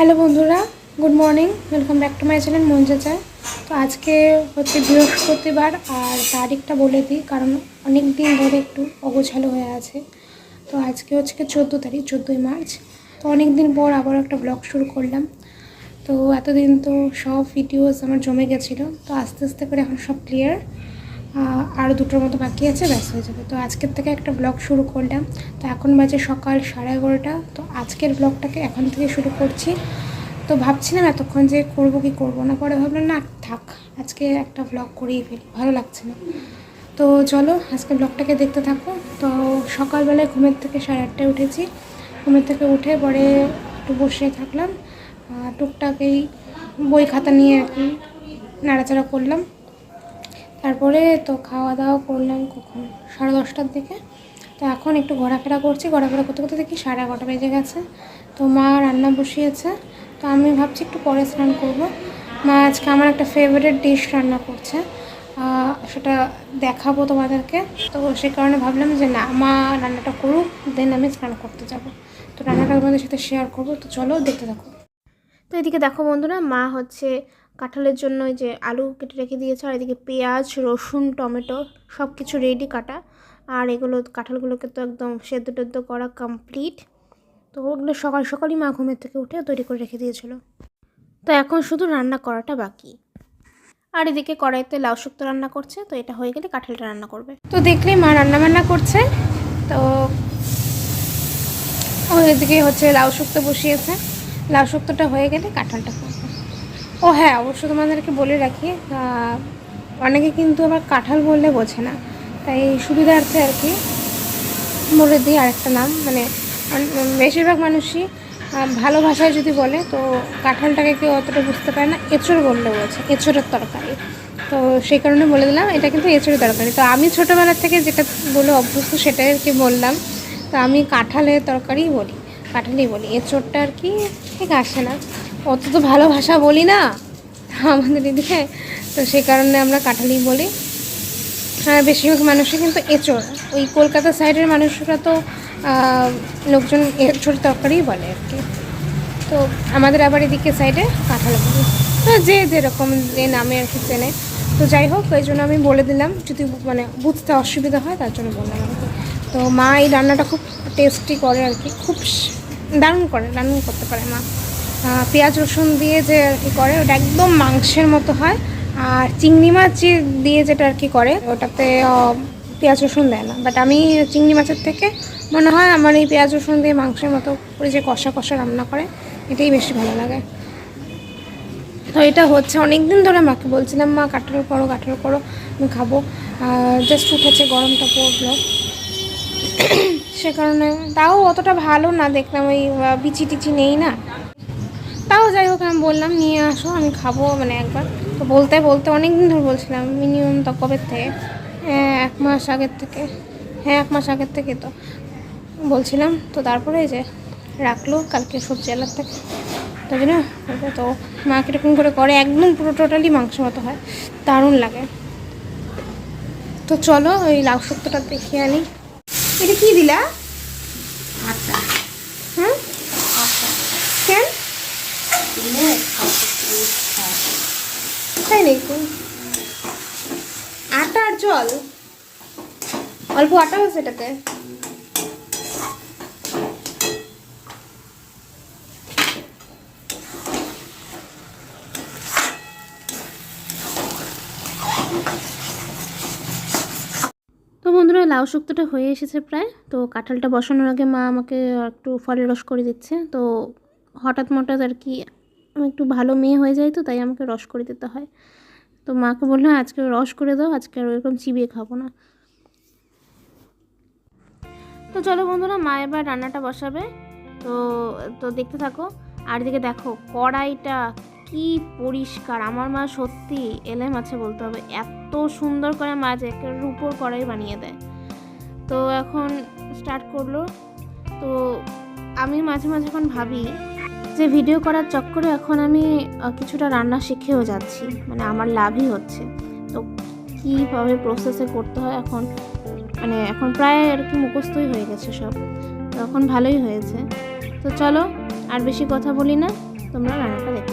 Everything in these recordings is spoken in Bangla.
হ্যালো বন্ধুরা, good morning welcome back to my channel মঞ্জা চায় তো আজকে হচ্ছে বৃহস্পতিবার, আর তারিখটা বলে দিই, কারণ অনেক দিন ধরে একটু অগোছালো হয়ে আছে। তো আজকে হচ্ছে চোদ্দ তারিখ, চোদ্দোই মার্চ। তো অনেক দিন পর আবার একটা ব্লগ শুরু করলাম। তো এতদিন তো সব ভিডিওস আমার জমে গেছিল। তো আস্তে আস্তে করে এখন সব ক্লিয়ার আরও দুটোর মতো বাকি আছে, ব্যাস হয়ে যাবে। তো আজকের থেকে একটা ব্লগ শুরু করলাম। তো এখন বাজে সকাল সাড়ে এগারোটা। তো আজকের ব্লগটাকে এখন থেকে শুরু করছি। তো ভাবছিলাম এতক্ষণ যে করব কি করব না, পরে ভাবলাম, না, থাক, আজকে একটা ব্লগ করেই ফেলি। ভালো লাগছে না। তো চলো, আজকে ব্লগটাকে দেখতে থাকো। তো সকালবেলায় ঘুমের থেকে সাড়ে আটটায় উঠেছি। ঘুমের থেকে উঠে পরে একটু বসে থাকলাম। টুকটাক এই বই খাতা নিয়ে আর কি নাড়াচাড়া করলাম। তারপরে তো খাওয়া দাওয়া করলাম কখন? সাড়ে দশটার দিকে। তো এখন একটু ঘোরাফেরা করছি। ঘোরাফেরা করতে করতে দেখি সাড়ে এগারোটা বেজে গেছে। তো মা রান্না বসিয়েছে। তো আমি ভাবছি একটু পরে স্নান করব। মা আজকে আমার একটা ফেভারিট ডিশ রান্না করছে। সেটা দেখাবো তোমাদেরকে। তো সেই কারণে ভাবলাম যে না, মা রান্নাটা করুক দেন আমি স্নান করতে যাব। তো রান্নাটা তোমাদের সাথে শেয়ার করব। তো চলো দেখতে থাকো। তো এদিকে দেখো বন্ধুরা, মা হচ্ছে কাঁঠালের জন্য যে আলু কেটে রেখে দিয়েছে, আর এদিকে পেঁয়াজ, রসুন, টমেটো সব কিছু রেডি কাটা। আর এগুলো কাঁঠালগুলোকে তো একদম সেদ্ধ টেদ্ধ করা কমপ্লিট তো ওগুলো সকাল সকালই মা ঘুমের থেকে উঠে তৈরি করে রেখে দিয়েছিল। তো এখন শুধু রান্না করাটা বাকি। আর এদিকে কড়াইতে লাউ শুক্তো রান্না করছে, তো এটা হয়ে গেলে কাঁঠালটা রান্না করবে। তো দেখলেই মা রান্না বান্না করছে। তো ও এদিকে হচ্ছে লাউ শুক্তো বসিয়েছে। লাউ শুক্তোটা হয়ে গেলে কাঁঠালটা করব। ও হ্যাঁ অবশ্য তোমাদেরকে বলে রাখি অনেকে কিন্তু আবার কাঁঠাল বললে বোঝে না। তাই সুবিধার্থে আর কি বলে দিই আরেকটা নাম মানে বেশিরভাগ মানুষই ভালো ভাষায় যদি বলে, তো কাঁঠালটাকে কেউ অতটা বুঝতে পারে না, এঁচড় বললে বোঝে, এঁচড়ের তরকারি। তো সেই কারণে বলে দিলাম, এটা কিন্তু এঁচড়ের তরকারি। তো আমি ছোটোবেলা থেকে যেটা বলে অভ্যস্ত সেটাই আর কি বললাম। তো আমি কাঁঠালের তরকারিই বলি, কাঁঠালই বলি, এঁচড়টা আর কি ঠিক আসে না। অত তো ভালো ভাষা বলি না। আমাদের এদিকে, তো সেই কারণে আমরা কাঁঠালই বলি। আর বেশিরভাগ মানুষই কিন্তু এঁচড়। ওই কলকাতা সাইডের মানুষরা তো লোকজন এঁচড় তরকারিই বলে আর কি। তো আমাদের আবার এদিকে সাইডে কাঁঠাল বলি। তো যে যেরকম যে নামে আর কি চেনে। তো যাই হোক ওই জন্য আমি বলে দিলাম, যদি মানে বুঝতে অসুবিধা হয়, তার জন্য বললাম আর কি। তো মা এই রান্নাটা খুব টেস্টি করে আর কি, খুব দারুণ করে, দারুণ করতে পারে মা। পেঁয়াজ রসুন দিয়ে যে আর কি করে, ওটা একদম মাংসের মতো হয়। আর চিংড়ি মাছ দিয়ে যেটা আর কি করে, ওটাতে পেঁয়াজ রসুন দেয় না। বাট আমি চিংড়ি মাছের থেকে মনে হয় আমার এই পেঁয়াজ রসুন দিয়ে মাংসের মতো করে যে কষা কষা রান্না করে, এটাই বেশি ভালো লাগে। তো এটা হচ্ছে অনেক দিন ধরে মাকে বলছিলাম, মা, কাঁঠাল করো কাঁঠাল করো, আমি খাব। জাস্ট উঠেছে গরমটা পড়ল। সে কারণে তাও অতটা ভালো না, দেখলাম ওই বিচি টিচি নেই না। যাই হোক, আমি বললাম, নিয়ে আসো, আমি খাব মানে একবার। তো বলতে বলতে অনেক দিন ধরে বলছিলাম, মিনিমাম তো কবে থেকে? হ্যাঁ এক মাস আগের থেকে। হ্যাঁ এক মাস আগের থেকে তো। বলছিলাম, তো তারপরে যে রাখল, কালকে সবজি আলার থেকে। তো জন্য ওটা তো মা কীরকম করে করে, একদম পুরো টোটালি মাংস মতো হয়। দারুণ লাগে। তো চলো, ওই লাউ শুক্তটা দেখিয়ে আনি। এটা কী দিলা আচ্ছা হ্যাঁ কেন তাই নাকি আটা আর জল? অল্প আটা আছে এটাতে। লাউ শুক্তোটা হয়ে এসেছে প্রায়। তো কাঁঠালটা বসানোর আগে মা আমাকে একটু ফলের রস করে দিচ্ছে। তো হঠাৎ মঠাৎ আর কি একটু ভালো মেয়ে হয়ে যায় তো, তাই আমাকে রস করে দিতে হয়। তো মাকে বললাম আজকে রস করে দাও, আজকে আর ওরকম চিবিয়ে খাব না। তো চলো বন্ধুরা, মা এবার রান্নাটা বসাবে। তো তো দেখতে থাকো, আর এদিকে দেখো, কড়াইটা কি পরিষ্কার। আমার মা সত্যি এলে মাছে বলতে হবে, এত সুন্দর করে মাছ একের উপর কড়াই বানিয়ে দেয়। তো এখন স্টার্ট করল। তো আমি মাঝে মাঝে এখন ভাবি যে ভিডিও করার চক্করে এখন আমি কিছুটা রান্না শিখেও যাচ্ছি। মানে আমার লাভই হচ্ছে। তো কীভাবে প্রসেসে করতে হয় এখন মানে এখন প্রায় আর কি মুখস্থই হয়ে গেছে সব। তো এখন ভালোই হয়েছে। তো চলো, আর বেশি কথা বলি না। তোমরা রান্নাটা দেখতে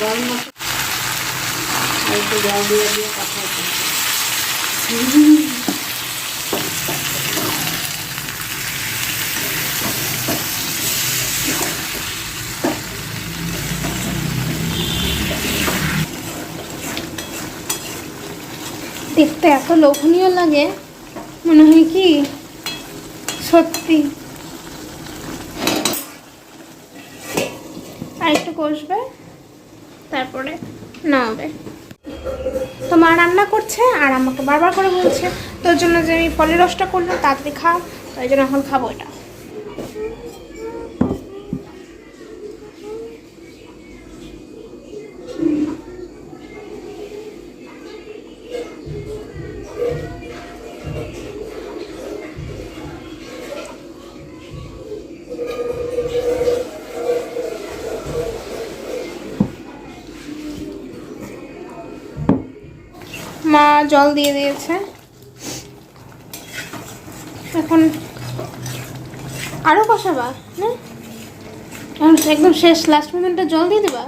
গরম মশলা। একটু জল দিয়ে দিয়ে কথা দেখতে এত লোভনীয় লাগে, মনে হয় কি সত্যি। আর একটু কষবে? তারপরে না। হবে। তো মা রান্না করছে আর আমাকে বারবার করে বলছে তোর জন্য যে আমি ফলের রসটা করলাম তাড়াতাড়ি খাও তো জন্য এখন খাব এটা। মা জল দিয়ে দিয়েছে। এখন আরও কষাবা না। এখন একদম শেষ লাস্ট মোমেন্টে জল দিয়ে দেবা?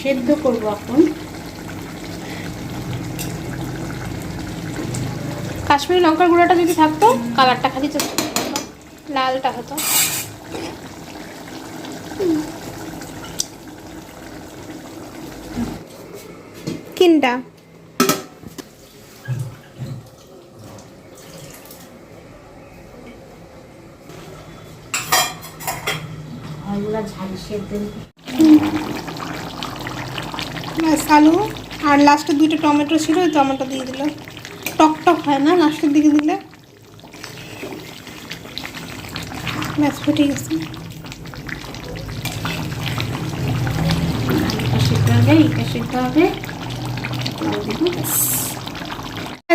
সেদ্ধ করব এখন। কাশ্মীরি লঙ্কার গুঁড়াটা যদি থাকতো কালারটা খালি লালটা হতো। কিনটা ওইগুলো ঝাল সেদ্ধ। ব্যাস আলু। আর লাস্টে দুইটা টমেটো ছিল ওই টমেটো দিয়ে দিল। টক টক হয় না লাস্টের দিকে দিলে? ব্যাস ফুটে গেছে। সেদ্ধ হবে এটা সেদ্ধ হবে জল দিব ব্যাস। এই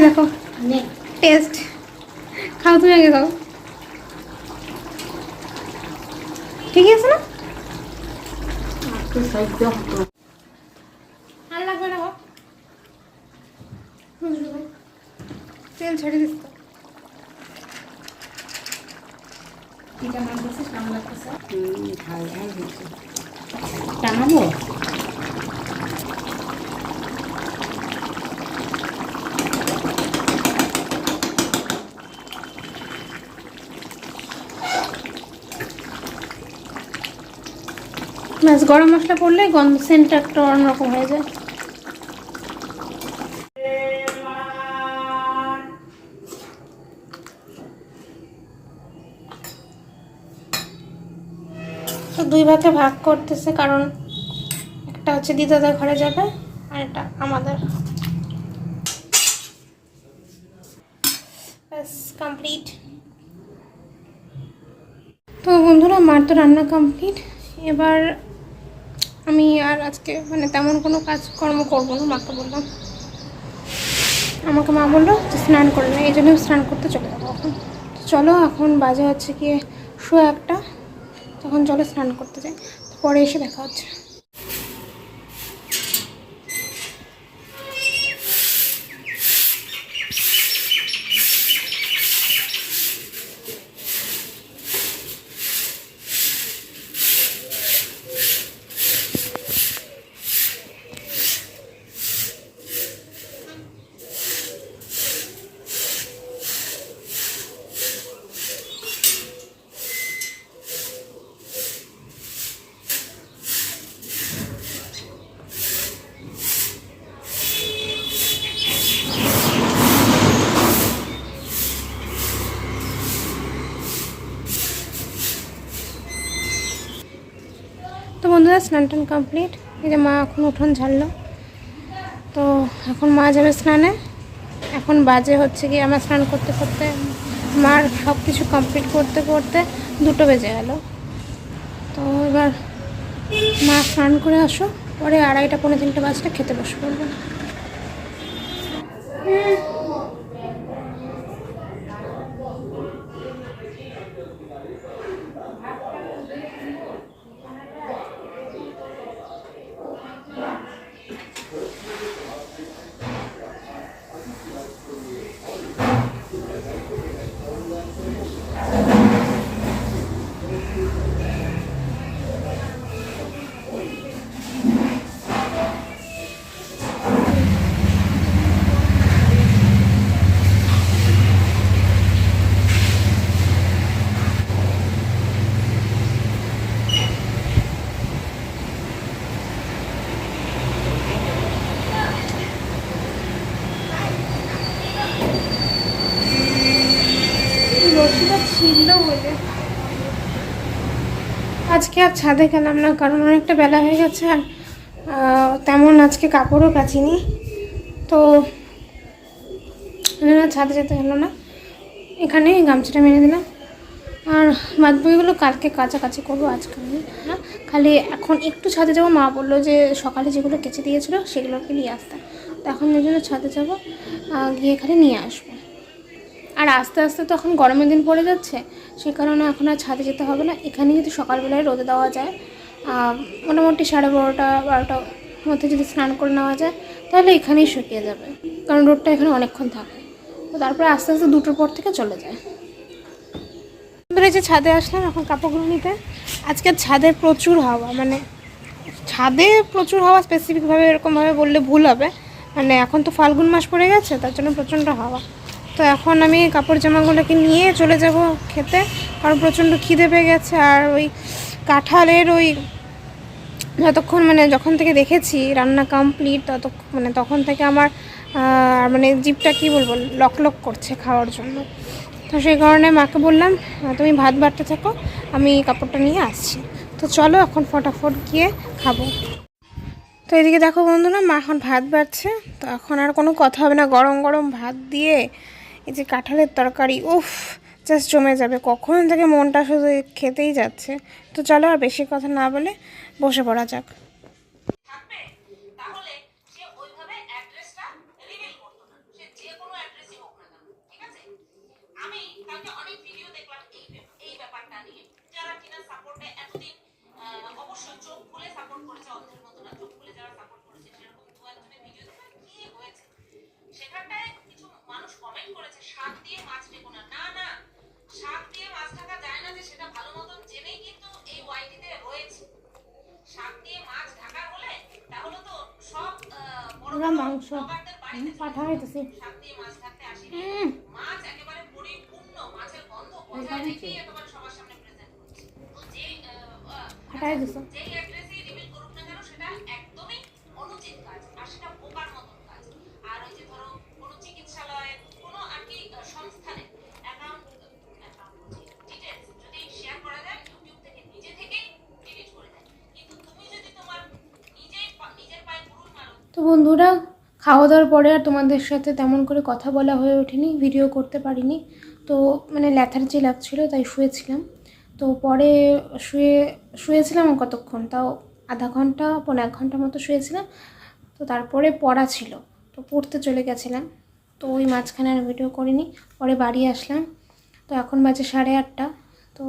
দেখো। টেস্ট খাও তুমি আগে খাও। ঠিকই আছে না? আর লাগবে না। তেল ছেড়ে দিস তো। ব্যাস গরম মশলা পড়লে গন্ধ সেন্টটা একটা অন্যরকম হয়ে যায়। তো দুই ভাগে ভাগ করতেছে, কারণ একটা হচ্ছে দিদাদের ঘরে যাবে, আর এটা আমাদের। ব্যাস কমপ্লিট তো বন্ধুরা, মার তো রান্না কমপ্লিট এবার আমি আর আজকে মানে তেমন কোনো কাজকর্ম করব না, মাকে বললাম। আমাকে মা বলল যে স্নান করে না, এই জন্য স্নান করতে চলে যাব এখন। চলো, এখন বাজে হচ্ছে গিয়ে শো একটা, তখন চলো স্নান করতে যাই পরে এসে দেখা হচ্ছে। স্নান টান কমপ্লিট এই যে মা এখন উঠোন ঝাড়লো তো এখন মা যাবে স্নানে। এখন বাজে হচ্ছে কি, আমার স্নান করতে করতে মার সব কিছু কমপ্লিট করতে করতে দুটো বেজে গেল। তো এবার মা স্নান করে আসো। পরে আড়াইটা পনেরো তিনটে বাজটা খেতে বসে পড়বে রশিটা ছিল বলে আজকে আর ছাদে গেলাম না, কারণ অনেকটা বেলা হয়ে গেছে আর তেমন আজকে কাপড়ও কাচিনি। তো ছাদে যেতে হলো না। এখানে গামছাটা মেরে দিলাম। আর বাদ বইগুলো কালকে কাছাকাছি করব আজকে না, খালি এখন একটু ছাদে যাব, মা বলল যে সকালে যেগুলো কেচে দিয়েছিলো সেগুলোকে নিয়ে আসতে। তো এখন ওই জন্য ছাদে যাব গিয়ে খালি নিয়ে আসব। আর আস্তে আস্তে তো এখন গরমের দিন পড়ে যাচ্ছে, সে কারণে এখন আর ছাদে যেতে হবে না। এখানে যদি সকালবেলায় রোদে দেওয়া যায় মোটামুটি সাড়ে বারোটা, বারোটার মধ্যে যদি স্নান করে নেওয়া যায়, তাহলে এখানেই শুকিয়ে যাবে। কারণ রোদটা এখানে অনেকক্ষণ থাকে। তো তারপরে আস্তে আস্তে দুটোর পর থেকে চলে যায়। ধরে যে ছাদে আসলাম এখন কাপড়গুলো নিতে, আজকে ছাদে প্রচুর হাওয়া মানে ছাদে প্রচুর হাওয়া স্পেসিফিকভাবে এরকমভাবে বললে ভুল হবে। মানে এখন তো ফাল্গুন মাস পড়ে গেছে, তার জন্য প্রচণ্ড হাওয়া। তো এখন আমি কাপড় জামাগুলোকে নিয়ে চলে যাব খেতে। কারণ প্রচণ্ড খিদে পেয়ে গেছে আর ওই কাঁঠালের ওই যতক্ষণ মানে যখন থেকে দেখেছি রান্না কমপ্লিট তত মানে তখন থেকে আমার মানে জিপটা কি বলব লক লক করছে খাওয়ার জন্য। তো সেই কারণে মাকে বললাম তুমি ভাত বাড়তে থাকো, আমি কাপড়টা নিয়ে আসছি। তো চলো এখন ফটাফট গিয়ে খাব। তো এদিকে দেখো বন্ধুরা, মা এখন ভাত বাড়ছে। তো এখন আর কোনো কথা হবে না, গরম গরম ভাত দিয়ে এই যে কাঁঠালের তরকারি, উফ জাস্ট জমে যাবে। কখন থেকে মনটা শুধু খেতেই যাচ্ছে। তো চলো আর বেশি কথা না বলে বসে পড়া যাক। আমি তাকে সে তো যে আহ, আহ, ফাটাই দিছে যেই অ্যাড্রেসই রিভিল করুক না কেন সেটা একদমই অনুচিত কাজ আর সেটা বোকার মতন কাজ আর ওই যে ধরো কোনো চিকিৎসালয়ে কোনো আর কি আহ, সংস্থানে অ্যাকাউন্ট ডিটেলস যদি শেয়ার করা যায় ইউটিউব থেকে নিজে থেকেই বন্ধুরা খাওয়া দাওয়ার পরে আর তোমাদের সাথে তেমন করে কথা বলা হয়ে ওঠেনি ভিডিও করতে পারিনি। তো মানে ল্যাথার্জি লাগছিল, তাই শুয়েছিলাম। তো পরে শুয়ে শুয়েছিলাম কতক্ষণ? তাও আধা ঘণ্টা পনেরো এক ঘণ্টা মতো শুয়েছিলাম। তো তারপরে পড়া ছিল, তো পড়তে চলে গেছিলাম। তো ওই মাঝখানে আর ভিডিও করিনি, পরে বাড়ি আসলাম। তো এখন বাজে সাড়ে আটটা। তো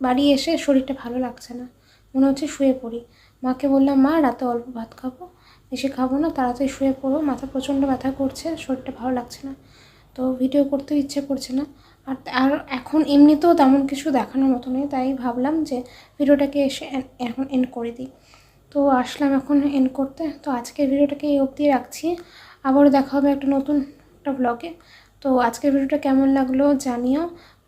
বাড়ি এসে শরীরটা ভালো লাগছে না, মনে হচ্ছে শুয়ে পড়ি। মাকে বললাম, মা, রাতে অল্প ভাত খাব। বেশি খাব না, তাড়াতাড়ি শুয়ে পড়ো, মাথা প্রচণ্ড ব্যথা করছে, শরীরটা ভালো লাগছে না। তো ভিডিও করতেও ইচ্ছে করছে না। আর আর এখন এমনিতেও তেমন কিছু দেখানোর মতো নেই, তাই ভাবলাম যে ভিডিওটাকে এসে এখন এন্ড করে দিই। তো আসলাম এখন এন্ড করতে। তো আজকের ভিডিওটাকে এই অবধি রাখছি। আবারও দেখা হবে একটা নতুন একটা ব্লগে তো আজকের ভিডিওটা কেমন লাগল জানিও।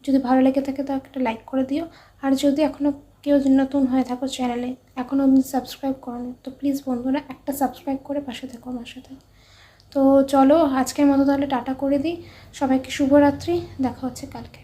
যদি ভালো লেগে থাকে তো একটা লাইক করে দিও। আর যদি এখনও কেউ যদি নতুন হয়ে থাকো চ্যানেলে এখনও অবধি সাবস্ক্রাইব করো তো প্লিজ বন্ধুরা একটা সাবস্ক্রাইব করে পাশে থাকো আমার সাথে। তো চলো আজকের মতো তাহলে টাটা করে দিই। সবাইকে শুভরাত্রি, দেখা হচ্ছে কালকে